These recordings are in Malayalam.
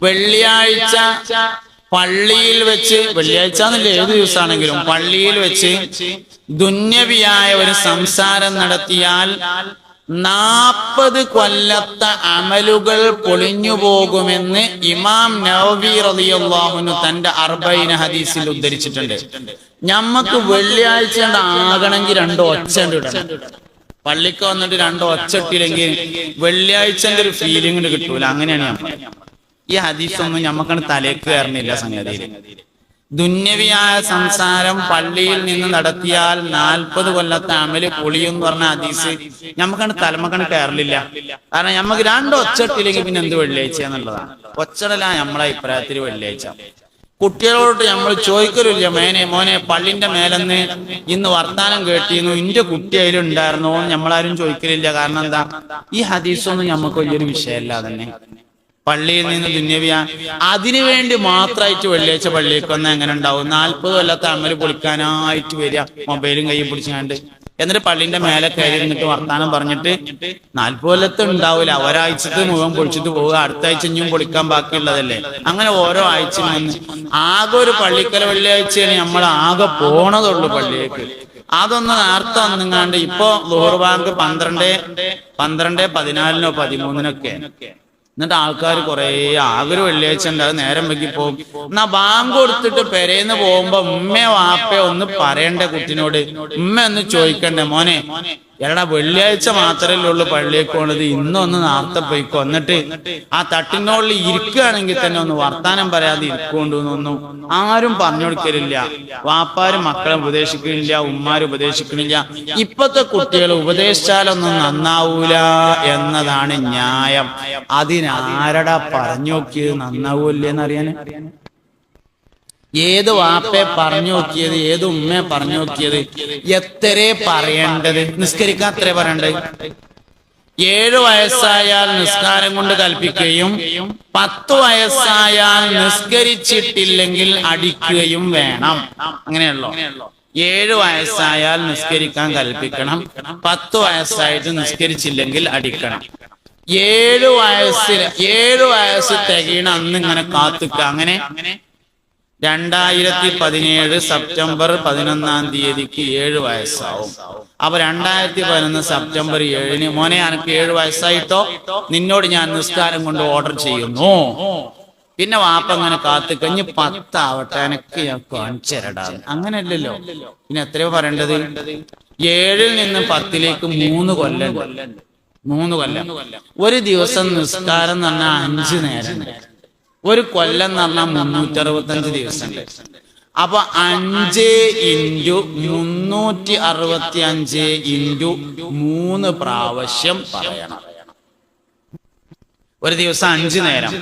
വെള്ളിയാഴ്ച പള്ളിയിൽ വെച്ച് വെള്ളിയാഴ്ച എന്നില്ല ഏത് ദിവസമാണെങ്കിലും പള്ളിയിൽ വെച്ച് ദുന്യവിയായ ഒരു സംസാരം നടത്തിയാൽ നാപ്പത് കൊല്ലത്തെ അമലുകൾ പൊളിഞ്ഞു പോകുമെന്ന് ഇമാം നവബി റളിയല്ലാഹുനു തന്റെ അർബൈന ഹദീസിൽ ഉദ്ധരിച്ചിട്ടുണ്ട്. ഞമ്മക്ക് വെള്ളിയാഴ്ച ആകണമെങ്കിൽ രണ്ടോ ഒച്ച പള്ളിക്ക് വന്നിട്ട് രണ്ടോ ഒച്ച ഇട്ടില്ലെങ്കിൽ വെള്ളിയാഴ്ചന്റെ ഒരു ഫീലിംഗ് കിട്ടൂല. അങ്ങനെയാണ് ഞാൻ ഈ ഹദീസൊന്നും ഞമ്മക്കാണ് തലേക്ക് കയറുന്നില്ല സംഗതിയിൽ. ദുന്യവിയായ സംസാരം പള്ളിയിൽ നിന്ന് നടത്തിയാൽ നാൽപ്പത് കൊല്ലത്തെ അമൽ പൊളിയും പറഞ്ഞ ഹദീസ് ഞമ്മക്കാണ് തലമക്കാണ് കയറില്ല കാരണം ഞമ്മക്ക് രണ്ടോ ഒച്ചട്ടില്ലെങ്കിൽ പിന്നെ എന്ത് വെള്ളിയാഴ്ച എന്നുള്ളതാണ്. ഒച്ചടല നമ്മളെ അഭിപ്രായത്തിൽ വെള്ളിയാഴ്ച. കുട്ടികളോട് നമ്മൾ ചോദിക്കലില്ല മേനെ മോനെ പള്ളിന്റെ മേലെന്ന് ഇന്ന് വർത്താനം കേട്ടിരുന്നു. ഇന്റെ കുട്ടി അതിലുണ്ടായിരുന്നോ നമ്മളാരും ചോദിക്കലില്ല. കാരണം എന്താ? ഈ ഹദീസൊന്നും നമുക്ക് വലിയൊരു വിഷയമല്ല തന്നെ. പള്ളിയിൽ നിന്ന് ദുന്യവിയ. അതിനു വേണ്ടി മാത്രമായിട്ട് വെള്ളിയാഴ്ച പള്ളിയൊക്കെ വന്നാൽ എങ്ങനെ ഉണ്ടാവും? നാൽപ്പത് കൊല്ലത്തെ അമൽ പൊളിക്കാനായിട്ട് വരിക. മൊബൈലും കയ്യിൽ പിടിച്ചാണ്ട്. എന്നിട്ട് പള്ളിന്റെ മേലെ കയറി നിന്നിട്ട് വർത്താനം പറഞ്ഞിട്ട് നാൽപ്പത് കൊല്ലത്ത് ഉണ്ടാവില്ല ഒരാഴ്ചത്ത് മുഖം പൊളിച്ചിട്ട് പോവുക. അടുത്ത ആഴ്ച ഇനിയും പൊളിക്കാൻ ബാക്കിയുള്ളതല്ലേ? അങ്ങനെ ഓരോ ആഴ്ച ആകെ ഒരു പള്ളിക്കല വെള്ളിയാഴ്ചയാണ് നമ്മൾ ആകെ പോണതുള്ളൂ പള്ളിയിലേക്ക്. അതൊന്ന് നേരത്തെ വന്നുങ്ങാണ്ട് ഇപ്പൊ ലോഹർ ബാങ്ക് പന്ത്രണ്ട് പന്ത്രണ്ട് പതിനാലിനോ പതിമൂന്നിനൊക്കെ. എന്നിട്ട് ആൾക്കാർ കുറേ ആകെ ഒരു വെള്ളിയാഴ്ച അത് നേരം വെക്കി പോകും എന്നാ ബാങ്ക് കൊടുത്തിട്ട് പെരേന്ന് പോകുമ്പോ ഉമ്മയോ വാപ്പയോ ഒന്ന് പറയണ്ടേ കുട്ടിനോട്? ഉമ്മ ഒന്ന് ചോദിക്കണ്ടേ മോനെ? എടാ വെള്ളിയാഴ്ച മാത്രമേ ഉള്ളൂ പള്ളിയിൽ പോണത്. ഇന്നൊന്ന് നേരത്തെ പോയി കൊന്നിട്ട് ആ തട്ടിനോളിൽ ഇരിക്കുകയാണെങ്കിൽ തന്നെ ഒന്ന് വർത്താനം പറയാതെ ഇരിക്കൊണ്ടൊന്നും ആരും പറഞ്ഞു കൊടുക്കലില്ല. വാപ്പാരും മക്കളെ ഉപദേശിക്കണില്ല ഉമ്മാരും ഉപദേശിക്കണില്ല ഇപ്പത്തെ കുട്ടികൾ ഉപദേശിച്ചാലൊന്നും നന്നാവൂല എന്നതാണ് ന്യായം. അതിനാരടാ പറഞ്ഞു നോക്കിയത് നന്നാവൂല്ലേന്ന് അറിയാന് ഏത് വാപ്പെ പറഞ്ഞു നോക്കിയത് ഏത് ഉമ്മയെ പറഞ്ഞു നോക്കിയത് എത്രേ പറയേണ്ടത്? നിസ്കരിക്കാൻ എത്രേ പറയേണ്ടത് ഏഴു വയസ്സായാൽ നിസ്കാരം കൊണ്ട് കൽപ്പിക്കുകയും പത്ത് വയസ്സായാൽ നിസ്കരിച്ചിട്ടില്ലെങ്കിൽ അടിക്കുകയും വേണം. അങ്ങനെയുള്ള? ഏഴ് വയസ്സായാൽ നിസ്കരിക്കാൻ കൽപ്പിക്കണം പത്ത് വയസ്സായിട്ട് നിസ്കരിച്ചില്ലെങ്കിൽ അടിക്കണം. ഏഴു വയസ്സിൽ ഏഴു വയസ്സ് തികയണ അന്ന് ഇങ്ങനെ കാത്തുക്ക. അങ്ങനെ രണ്ടായിരത്തി പതിനേഴ് സെപ്റ്റംബർ പതിനൊന്നാം തീയതിക്ക് ഏഴ് വയസ്സാവും. അപ്പൊ രണ്ടായിരത്തി പതിനൊന്ന് സെപ്റ്റംബർ ഏഴിന് മോനെ എനിക്ക് ഏഴ് വയസ്സായിട്ടോ? നിന്നോട് ഞാൻ നിസ്കാരം കൊണ്ട് ഓർഡർ ചെയ്യുന്നു. പിന്നെ വാപ്പ അങ്ങനെ കാത്തു കഴിഞ്ഞ് പത്താവട്ടെ എനക്ക് ഞാൻ കാണിച്ചരടാ അങ്ങനെയല്ലല്ലോ പിന്നെ എത്രയോ പറയേണ്ടത്? ഏഴിൽ നിന്ന് പത്തിലേക്ക് മൂന്ന് കൊല്ലം മൂന്ന് കൊല്ലം. ഒരു ദിവസം നിസ്കാരം എന്ന് പറഞ്ഞാൽ അഞ്ച് നേരം. ഒരു കൊല്ലം എന്ന് പറഞ്ഞാൽ മുന്നൂറ്റി അറുപത്തഞ്ച് ദിവസമുണ്ട്. അപ്പൊ അഞ്ച് ഇന്റു മുന്നൂറ്റി അറുപത്തി അഞ്ച് ഇന്റു മൂന്ന് പ്രാവശ്യം പറയണം. ഒരു ദിവസം അഞ്ച് നേരം.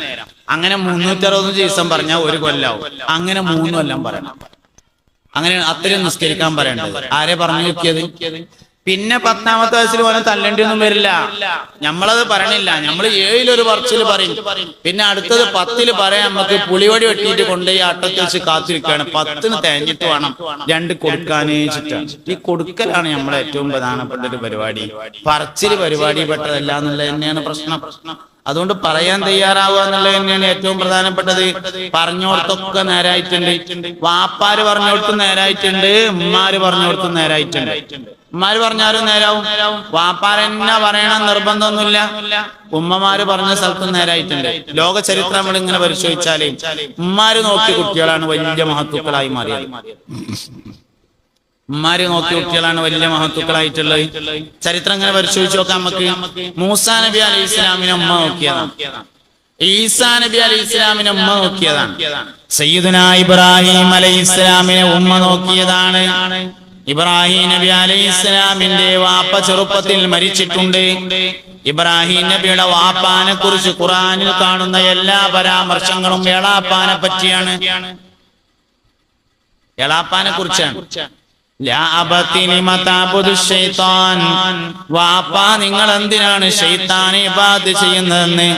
അങ്ങനെ മുന്നൂറ്റി അറുപത്തഞ്ച് ദിവസം പറഞ്ഞാൽ ഒരു കൊല്ലാവും. അങ്ങനെ മൂന്ന് കൊല്ലം പറയണം. അങ്ങനെ അത്രയും നിസ്കരിക്കാൻ പറയേണ്ടത്. ആരെ പറഞ്ഞു നോക്കിയത്? പിന്നെ പത്താമത്തെ വയസ്സിൽ പോലെ തല്ലേണ്ടി ഒന്നും വരില്ല. നമ്മളത് പറയണില്ല. നമ്മൾ ഏഴിലൊരു പറച്ചിൽ പറയും. പിന്നെ അടുത്തത് പത്തിൽ പറയാൻ നമുക്ക് പുളിവടി വെട്ടിയിട്ട് കൊണ്ടുപോയി അട്ടത്തിൽ വെച്ച് കാത്തിരിക്കുകയാണ്. പത്തിന് തേഞ്ഞിട്ട് വേണം രണ്ട് കൊടുക്കാനേ ചുറ്റാണ് ഈ കൊടുക്കലാണ് നമ്മളെ ഏറ്റവും പ്രധാനപ്പെട്ട ഒരു പരിപാടി. പറച്ചിൽ പരിപാടി പെട്ടതല്ല എന്നുള്ളത് തന്നെയാണ് പ്രശ്നം. അതുകൊണ്ട് പറയാൻ തയ്യാറാവുക എന്നുള്ളത് തന്നെയാണ് ഏറ്റവും പ്രധാനപ്പെട്ടത്. പറഞ്ഞോടത്തൊക്കെ നേരായിട്ടുണ്ട്. വാപ്പാര് പറഞ്ഞോടത്തും നേരായിട്ടുണ്ട്. ഉമ്മാര് പറഞ്ഞോടത്തും നേരായിട്ടുണ്ട്. ഉമ്മാര് പറഞ്ഞാലും നേരാവും. വാപ്പാരെന്നെ പറയണം നിർബന്ധമൊന്നുമില്ല. ഉമ്മമാര് പറഞ്ഞ സ്ഥലത്തും നേരായിട്ടുണ്ട്. ലോക ചരിത്രം നമ്മൾ ഇങ്ങനെ പരിശോധിച്ചാലേ ഉമ്മാര് നോക്കി കുട്ടികളാണ് വലിയ മഹത്വക്കളായി മാറിയത്. ഉമ്മാര് നോക്കി കുട്ടികളാണ് വലിയ മഹത്വക്കളായിട്ടുള്ളത്. ചരിത്രം ഇങ്ങനെ പരിശോധിച്ച് നോക്കാം നമുക്ക്. മൂസാ നബി അലൈഹി ഇസ്ലാമിനെ ഉമ്മ നോക്കിയതാണ്. ഈസാ നബി അലി ഇസ്ലാമിനെ ഉമ്മ നോക്കിയതാണ്. സയ്യിദുന ഇബ്രാഹിം അലൈഹി ഇസ്ലാമിനെ ഉമ്മ നോക്കിയതാണ്. ഇബ്രാഹിം നബി അലൈഹി ഇസ്ലാമിന്റെ വാപ്പ ചെറുപ്പത്തിൽ മരിച്ചിട്ടുണ്ട്. ഇബ്രാഹിം നബിയുടെ വാപ്പാനെ കുറിച്ച് ഖുറാനിൽ കാണുന്ന എല്ലാ പരാമർശങ്ങളും എളാപ്പാനെ പറ്റിയാണ്. എളാപ്പാനെ കുറിച്ചാണ് വാപ്പാ നിങ്ങൾ എന്തിനാണ് ഷെയ്ത്താനെ ബാധ ചെയ്യുന്നതെന്ന്?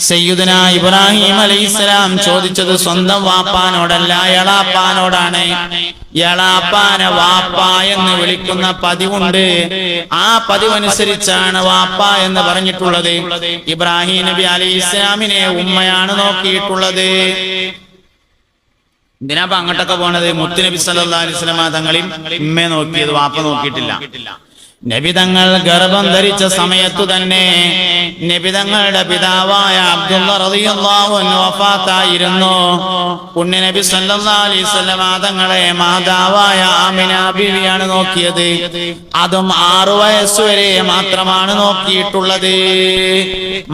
സയ്യിദുന ഇബ്രാഹിം അലൈഹിസ്സലാം ചോദിച്ചത് സ്വന്തം വാപ്പാനോടല്ല എളാപ്പാനോടാണ്. എളാപ്പാനെ വാപ്പ എന്ന് വിളിക്കുന്ന പതിവുണ്ട്. ആ പതിവനുസരിച്ചാണ് വാപ്പ എന്ന് പറഞ്ഞിട്ടുള്ളത്. ഇബ്രാഹിം നബി അലൈഹി ഇസ്ലാമിനെ ഉമ്മയാണ് നോക്കിയിട്ടുള്ളത്. എന്തിനാ അങ്ങോട്ടൊക്കെ പോണത് മുത്തുനബി സല്ലാസ്ലമ അലൈഹി വസല്ലമ തങ്ങളെയും ഉമ്മയെ നോക്കിയത് വാപ്പ നോക്കിയിട്ടില്ല. നബിതങ്ങൾ ഗർഭം ധരിച്ച സമയത്തു തന്നെ നബിതങ്ങളുടെ പിതാവായ അബ്ദുള്ളായിരുന്നു പുണ്യ നബി സല്ലല്ലാഹു അലൈഹി വസല്ലമ തങ്ങളെ മാതാവായ ആമിന നോക്കിയത്. അതും ആറു വയസ്സുവരെ മാത്രമാണ് നോക്കിയിട്ടുള്ളത്.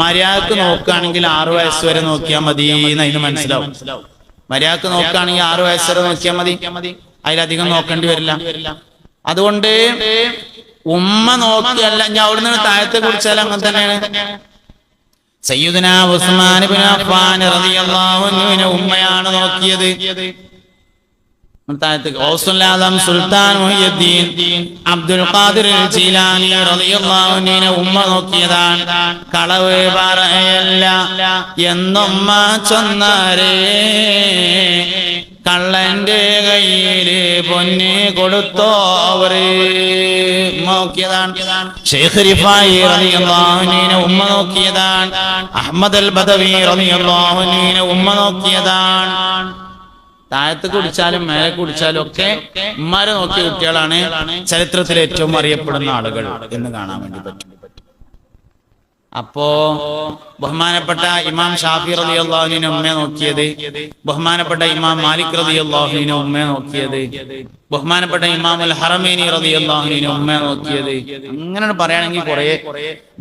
മര്യാദയ്ക്ക് നോക്കുകയാണെങ്കിൽ ആറു വയസ്സുവരെ നോക്കിയാൽ മതി എന്ന് മനസ്സിലാവും. മര്യാദയ്ക്ക് നോക്കുകയാണെങ്കിൽ ആറു വയസ്സര നോക്കിയാൽ മതി. അതിലധികം നോക്കേണ്ടി വരില്ല. അതുകൊണ്ട് ഉമ്മ നോക്കിയല്ല ഞാൻ അവിടുന്ന് താഴത്തെ കുറിച്ചാൽ അങ്ങനെ തന്നെയാണ്. സയ്യിദുന ഉസ്മാൻ ഇബ്നു അഫ്ഫാൻ റളിയല്ലാഹു അൻഹുവിനെ ഉമ്മയാണ് നോക്കിയത്. സുൽത്താൻ അബ്ദുൽ ഖാദിർ ജീലാനി ഉമ്മ നോക്കിയതാണ്. ചൊന്നാരേ. കള്ളന്റെ കയ്യിൽ പൊന്നെ കൊടുത്തോവര് നോക്കിയതാണ്. ഷെയ്ഖ് റിഫായി ഉമ്മ നോക്കിയതാണ്. അഹമ്മദ് അൽ ബദവി റളിയല്ലാഹു അൻഹുവിനെ ഉമ്മ നോക്കിയതാണ്. താഴത്ത് കുടിച്ചാലും മേലെ കുടിച്ചാലും ഒക്കെ ഉമ്മാരെ നോക്കിയ കുട്ടികളാണ് ചരിത്രത്തിൽ ഏറ്റവും അറിയപ്പെടുന്ന ആളുകൾ എന്ന് കാണാൻ വേണ്ടി പറ്റും. അപ്പോ ബഹുമാനപ്പെട്ട ഇമാം ഷാഫി റതി അള്ളാഹുവിനെ ഉമ്മയെ നോക്കിയത് ബഹുമാനപ്പെട്ട ഇമാം മാലിക് റതി അള്ളാഹുവിനെ ഉമ്മയെ നോക്കിയത് ബഹുമാനപ്പെട്ട ഇമാം അൽ ഹറമേനി റതി അള്ളാഹുവിനെ ഉമ്മയെ നോക്കിയത്. അങ്ങനെ പറയുകയാണെങ്കിൽ കുറെ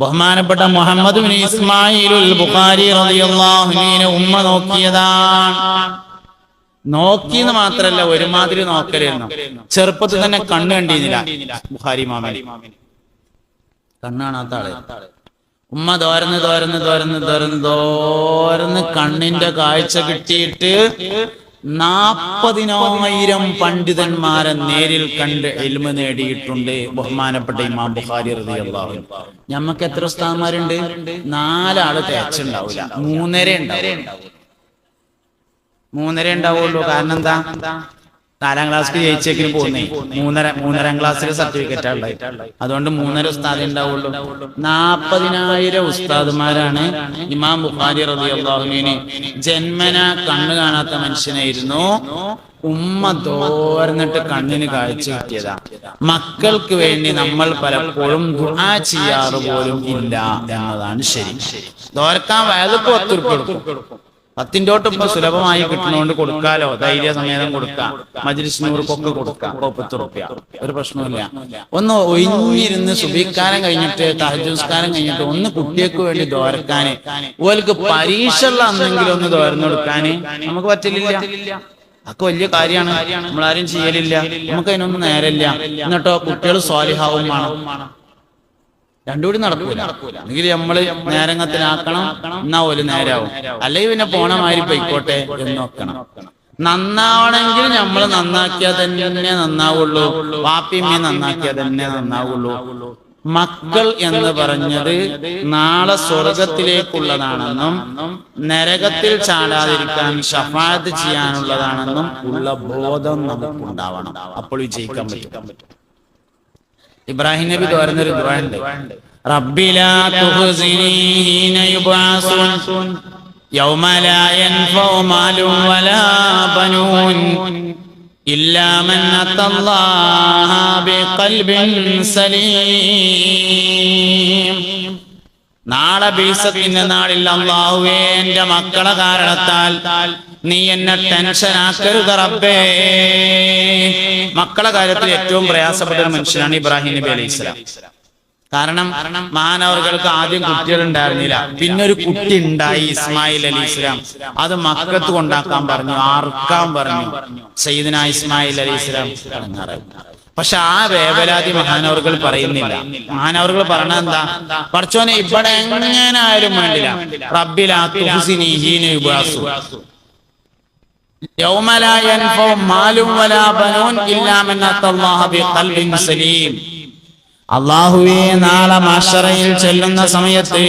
ബഹുമാനപ്പെട്ട മുഹമ്മദ് ബിൻ ഇസ്മായിലുൽ ബുഖാരി റതി അള്ളാഹുവിനെ ഉമ്മ നോക്കിയതാണ്. നോക്കിന്ന് മാത്രല്ല ഒരുമാതിരി നോക്കലായിരുന്നു ചെറുപ്പത്തിൽ തന്നെ കണ്ണ് കണ്ടിരുന്നില്ല ബുഹാരി മാമൻ കണ്ണ് കാണാത്ത ആൾ ഉമ്മ തോരന്ന് തോരന്ന് തോരന്ന് തോരന്ന് തോരന്ന് കണ്ണിന്റെ കാഴ്ച കിട്ടിയിട്ട് നാപ്പതിനായിരം പണ്ഡിതന്മാരെ നേരിൽ കണ്ട് എൽമ നേടിയിട്ടുണ്ട് ബഹുമാനപ്പെട്ട ഇമാം ബുഖാരി അൻഹു. ഞമ്മക്ക് എത്ര സ്ഥാനമാരുണ്ട് നാലാൾ തേച്ചുണ്ടാവില്ല മൂന്നര ഉണ്ടാവും മൂന്നര ഉണ്ടാവുള്ളൂ. കാരണം എന്താ? നാലാം ക്ലാസ്സിൽ ജയിച്ചേക്കിന് പോകുന്നേ മൂന്നര മൂന്നരാം ക്ലാസ്സിൽ സർട്ടിഫിക്കറ്റ് ഉള്ളത് അതുകൊണ്ട് മൂന്നര ഉസ്താദ് ഉണ്ടാവുള്ളൂ. നാപ്പതിനായിരം ഉസ്താദുമാരാണ് ഇമാം ബുഖാരി റബിഅള്ളാഹുമീന് ജന്മന കണ്ണ് കാണാത്ത മനുഷ്യനായിരുന്നു. ഉമ്മ തോർന്നിട്ട് കണ്ണിന് കാഴ്ച കിട്ടിയതാ. മക്കൾക്ക് വേണ്ടി നമ്മൾ പലപ്പോഴും ദുആ ചെയ്യാറ് പോലും ഇല്ല എന്നതാണ് ശരി. തോർക്കാൻ വയതൊക്കെ ഒത്തുറുപ്പ് കൊടുക്കും പത്തിന്റെ ഇപ്പൊ സുലഭമായി കിട്ടുന്നതുകൊണ്ട് കൊടുക്കാലോ? ധൈര്യ സമേതം കൊടുക്കാം. മജ്ലിസ് നൂറുക്കൊക്കെ കൊടുക്കാം. പത്ത് റുപ്യ ഒരു പ്രശ്നമില്ല ഒന്ന് ഒഴിഞ്ഞിരുന്ന് സുബിക്കാരം കഴിഞ്ഞിട്ട് തഹജുസ്കാരം കഴിഞ്ഞിട്ട് ഒന്ന് കുട്ടികൾക്ക് വേണ്ടി ദോരക്കാന്. ഓർക്ക് പരീക്ഷ ഉള്ള അന്നെങ്കിലും ഒന്ന് ദോരന്ന് കൊടുക്കാന് നമുക്ക് പറ്റില്ല. അതൊക്കെ വലിയ കാര്യമാണ്. നമ്മളാരും ചെയ്യലില്ല. നമുക്ക് അതിനൊന്നും നേരമില്ല. എന്നിട്ടോ കുട്ടികൾ സ്വാലിഹാവും വേണം. രണ്ടുകൂടി നടക്കൂല. എങ്കിൽ നമ്മൾ നേരങ്ങത്തിലാക്കണം എന്നാ ഒരു നേരാവും. അല്ലെങ്കിൽ പിന്നെ പോണമാതിരി പോയിക്കോട്ടെ എന്ന് നോക്കണം നന്നാവണമെങ്കിൽ നമ്മൾ നന്നാക്കിയാൽ തന്നെ നന്നാവുള്ളൂ. വാപ്പിയമ്മയെ നന്നാക്കിയാൽ തന്നെ നന്നാവുള്ളൂ. മക്കൾ എന്ന് പറഞ്ഞത് നാളെ സ്വർഗത്തിലേക്കുള്ളതാണെന്നും നരകത്തിൽ ചാടാതിരിക്കാൻ ഷഫാത്ത് ചെയ്യാനുള്ളതാണെന്നും ഉള്ള ബോധം നമുക്ക് ഉണ്ടാവണം അപ്പോൾ വിജയിക്കാൻ പറ്റും. ഇബ്രാഹിം നബി തോരുന്നൊരു ബിഖൽബിൻ സലീം. നാളെ ബീസത്തിന്റെ നാളിൽ അള്ളാഹുവേ എന്റെ മക്കളെ കാരണത്താൽ നീ എന്നെ ടെൻഷൻ ആക്കരുത് റബ്ബേ. മക്കളെ കാര്യത്തിൽ ഏറ്റവും പ്രയാസപ്പെട്ട മനുഷ്യനാണ് ഇബ്രാഹിം നബി അലൈഹി സ്വലാം. കാരണം മാനവർക്ക് ആദ്യം കുട്ടികൾ ഉണ്ടായിരുന്നില്ല പിന്നെ ഒരു കുട്ടി ഉണ്ടായി ഇസ്മായിൽ അലി ഇസ്ലാം അത് മക്കത്ത് കൊണ്ടാക്കാൻ പറഞ്ഞു ആർക്കാൻ പറഞ്ഞു. സയ്യിദിന ഇസ്മായിൽ അലി ഇസ്ലാം പക്ഷെ ആ വേവലാതി മഹാനവർകൾ പറയുന്നില്ല. മഹാനവർകൾ പറഞ്ഞ എന്താ? പറച്ചോനെ ഇവിടെ എങ്ങനായാലും വേണ്ടില്ല. അള്ളാഹുവേ നാളെ മാഷറയിൽ ചെല്ലുന്ന സമയത്ത്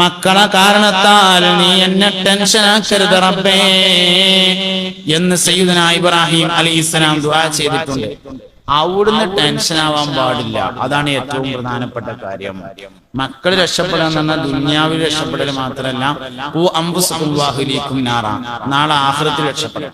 മക്കളെ കാരണത്താൽ നീ എന്നെ ടെൻഷൻ ആക്കരുത് റബ്ബേ എന്ന് സയ്യിദന ഇബ്രാഹിം അലി ഇസ്ലാം ദുആ ചെയ്തിട്ടുണ്ട്. അവിടുന്ന് ടെൻഷൻ ആവാൻ പാടില്ല. അതാണ് ഏറ്റവും പ്രധാനപ്പെട്ട കാര്യം. മക്കൾ രക്ഷപ്പെടാൻ തന്ന ദുന്യാവിൽ രക്ഷപ്പെടൽ മാത്രമല്ല. നാളെ ആഹ്ലത്തിൽ രക്ഷപ്പെടാം